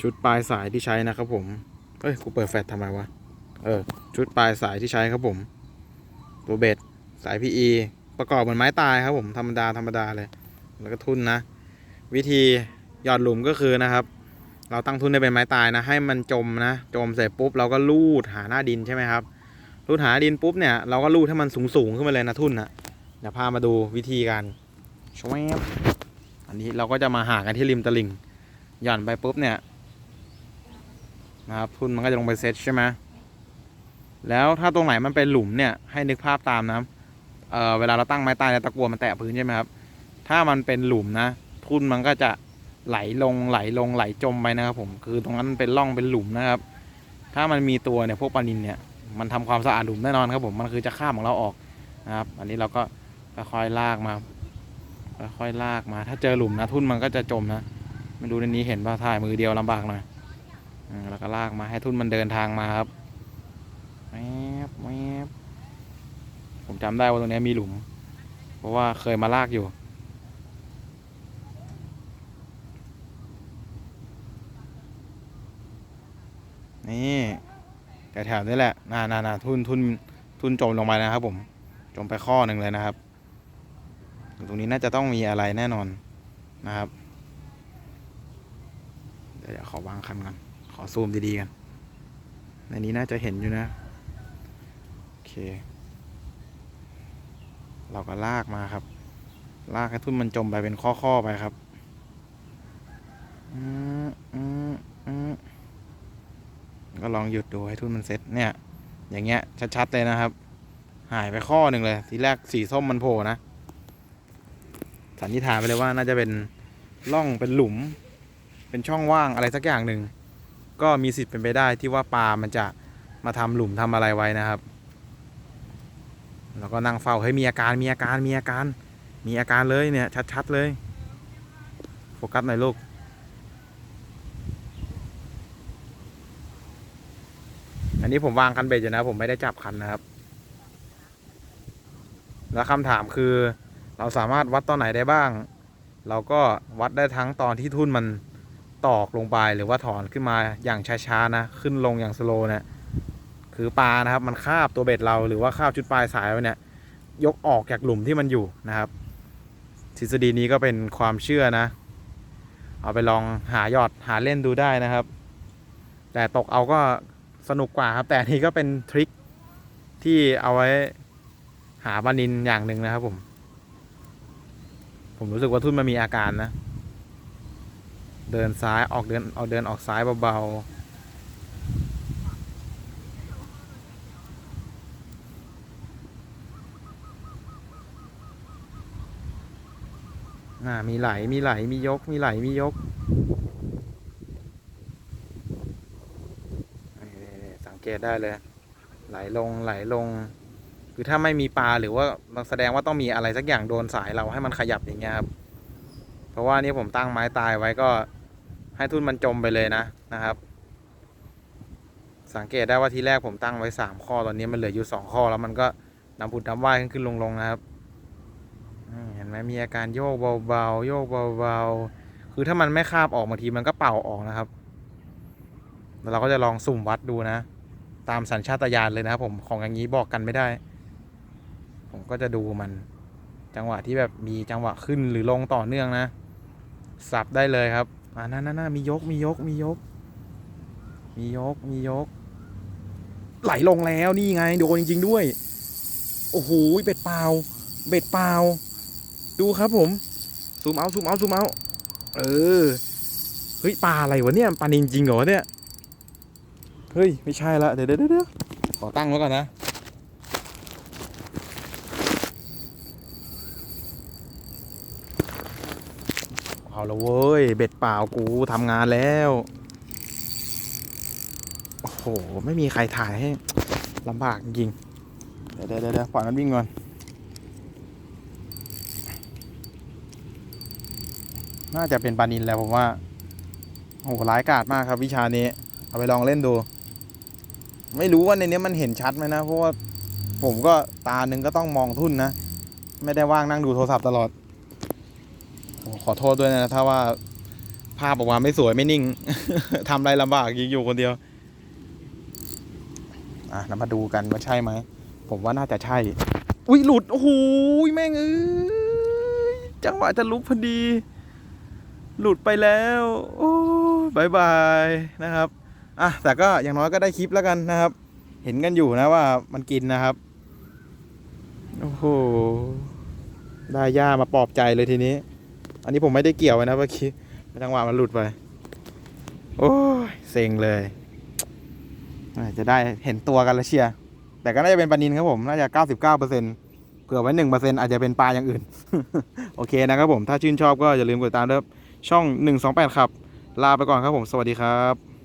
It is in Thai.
ชุดปลายสายที่ใช้นะครับผม เอ้ย กูเปิดแฟลชทำไมวะ เออ ชุดปลายสายที่ใช้ครับผม ตัวเบ็ดสาย PE ประกอบเหมือนไม้ตายครับผม ธรรมดาธรรมดาเลย แล้วก็ทุ่นนะ วิธีหยอดหลุมก็คือนะครับ เราตั้งทุ่นให้เป็นไม้ตายนะ ให้มันจมนะ จมเสร็จปุ๊บเราก็ลูดหาหน้าดินใช่ไหมครับ ลูดหาดินปุ๊บเนี่ยเราก็ลูดให้มันสูงสูงขึ้นมาเลยนะทุ่นนะเดี๋ยวพามาดูวิธีการชวบอันนี้เราก็จะมาหากันที่ริมตลิ่งหย่อนไปปุ๊บเนี่ย นะครับทุนมันก็จะลงไปเซตใช่ไหมแล้วถ้าตรงไหนมันเป็นหลุมเนี่ยให้นึกภาพตามนะเเวลาเราตั้งไม้ตายเนี่ยตะกัวมันแตะพื้นใช่ไหมครับถ้ามันเป็นหลุมนะ ทุนมันก็จะไหลลงไหลลงไหลจมไปนะครับผมคือตรงนั้นมันเป็นร่องเป็นหลุมนะครับ ถ้ามันมีตัวเนี่ยพวกปลานินเนี่ยมันทำความสะอาดหลุมแน่นอนครับผมมันคือจะข้ามของเราออกนะครับ อันนี้เราก็ค่อยๆลากมาค่อยๆลากมา ถ้าเจอหลุมนะทุ่นมันก็จะจมนะไม่รู้ในนี้เห็นป่ะถ่ายมือเดียวลำบากหน่อย แล้วก็ลากมาให้ทุ่นมันเดินทางมาครับแมบแมบผมจำได้ว่าตรงนี้มีหลุม เพราะว่าเคยมาลากอยู่ นี่แถวๆนี้แหละน่าน่าน่าทุ่นทุ่นทุ่นจมลงไปนะครับ ผม จมไปข้อหนึ่งเลยนะครับ ตรงนี้น่าจะต้องมีอะไรแน่นอนนะครับ เดี๋ยวขอวางคันก่อน อซูมดีๆกันในนี้น่าจะเห็นอยู่นะ โอเค เราก็ลากมาครับ ลากให้ทุ่นมันจมไปเป็นข้อๆไปครับอืมอืมอืมก็ลองหยุดดูให้ทุ่นมันเซ็ตเนี่ย อย่างเงี้ยชัดๆเลยนะครับ หายไปข้อหนึ่งเลย ทีแรกสีส้มมันโผล่นะ สันนิษฐานไปเลยว่าน่าจะเป็นร่องเป็นหลุม เป็นช่องว่างอะไรสักอย่างหนึ่ง ก็มีสิทธิ์เป็นไปได้ที่ว่าปลามันจะมาทำหลุมทำอะไรไว้นะครับ แล้วก็นั่งเฝ้าให้มีอาการมีอาการมีอาการ มีอาการเลยเนี่ยชัดๆเลยโฟกัสหน่อยลูกอันนี้ผมวางคันเบ็ดอยู่นะ ผมไม่ได้จับคันนะครับ แล้วคำถามคือเราสามารถวัดตอนไหนได้บ้าง เราก็วัดได้ทั้งตอนที่ทุ่นมัน ตอกลงไปหรือว่าถอนขึ้นมาอย่างช้าๆนะ ขึ้นลงอย่างสโลนี่ยคือปลานะครับ มันคาบตัวเบ็ดเราหรือว่าคาบชุดปลายสายไว้เนี่ยยกออกจากหลุมที่มันอยู่นะครับ ทฤษฎีนี้ก็เป็นความเชื่อนะ เอาไปลองหาหยอดหาเล่นดูได้นะครับ แต่ตกเอาก็สนุกกว่าครับ แต่นี้ก็เป็นทริคที่เอาไว้หาบานินอย่างหนึ่งนะครับผม ผมรู้สึกว่าทุ่นมันมีอาการนะ เดินซ้ายออกเดินออกเดินออกซ้ายเบาๆอ่ามีไหลมีไหลมียกมีไหลมียกสังเกตได้เลย ไหลลงไหลลง คือถ้าไม่มีปลาหรือว่ามันแสดงว่าต้องมีอะไรสักอย่างโดนสายเราให้มันขยับอย่างเงี้ยครับเพราะว่านี่ผมตั้งไม้ตายไว้ก็ ให้ทุ่นมันจมไปเลยนะนะครับ สังเกตได้ว่าทีแรกผมตั้งไว้สามข้อตอนนี้มันเหลืออยู่สองข้อแล้วมันก็นำผุดนำว่ายขึ้นขึ้นลงลงนะครับเห็นไหมมีอาการโยกเบาๆโยกเบาๆคือถ้ามันไม่คาบออกบางทีมันก็เป่าออกนะครับแล้วเราก็จะลองสุ่มวัดดูนะ ตามสัญชาตญาณเลยนะครับผมของอย่างนี้บอกกันไม่ได้ ผมก็จะดูมัน จังหวะที่แบบมีจังหวะขึ้นหรือลงต่อเนื่องนะ สับได้เลยครับ อ่านั่นนั่นมียกมียกมียก มียกมียก ไหลลงแล้วนี่ไงโดนจริง ๆ ด้วย โอ้โหเบ็ดเปล่า เบ็ดเปล่า ดูครับผมซูมเอาซูมเอาซูมเอาเออเฮ้ยปลาอะไรวะเนี่ยปลานินจริงเหรอเนี่ยเฮ้ยไม่ใช่ละเดี๋ยวเดี๋ยวเดี๋ยวขอตั้งไว้ก่อนนะ เอาละเว้ย เบ็ดเปล่ากูทำงานแล้ว โอ้โห ไม่มีใครถ่ายให้ลำบากจริง เดี๋ยวเดี๋ยวเดี๋ยวปล่อยมันวิ่งก่อน น่าจะเป็นปลานินแล้วผมว่า โอ้โหร้ายกาจมากครับวิชานี้ เอาไปลองเล่นดู ไม่รู้ว่าในนี้มันเห็นชัดไหมนะ เพราะว่าผมก็ตาหนึ่งก็ต้องมองทุ่นนะ ไม่ได้ว่างนั่งดูโทรศัพท์ตลอด ขอโทษด้วยนะถ้าว่าภาพออกมาไม่สวยไม่นิ่งทำอะไรลำบากยิงอยู่คนเดียว อะเรามาดูกันว่าใช่ไหม ผมว่าน่าจะใช่ อุ้ยหลุด โอ้โหแม่งเอ้ยจังหวะจะลุกพอดี หลุดไปแล้ว โอ้บายบายนะครับ อะ แต่ก็อย่างน้อยก็ได้คลิปแล้วกันนะครับ เห็นกันอยู่นะว่ามันกินนะครับ โอ้โห ได้ย่ามาปลอบใจเลยทีนี้ อันนี้ผมไม่ได้เกี่ยวไว้นะเมื่อกี้จังหวะมันหลุดไป โอ้ยเซ็งเลยจะได้เห็นตัวกันแล้วเชียร์แต่ก็น่าจะเป็นปลานินครับผมน่าจะ 99%เผื่อไว้ 1%อาจจะเป็นปลาอย่างอื่น โอเคนะครับผมถ้าชื่นชอบก็อย่าลืมกดติดตามด้วยช่อง 128 ครับ ลาไปก่อนครับผมสวัสดีครับ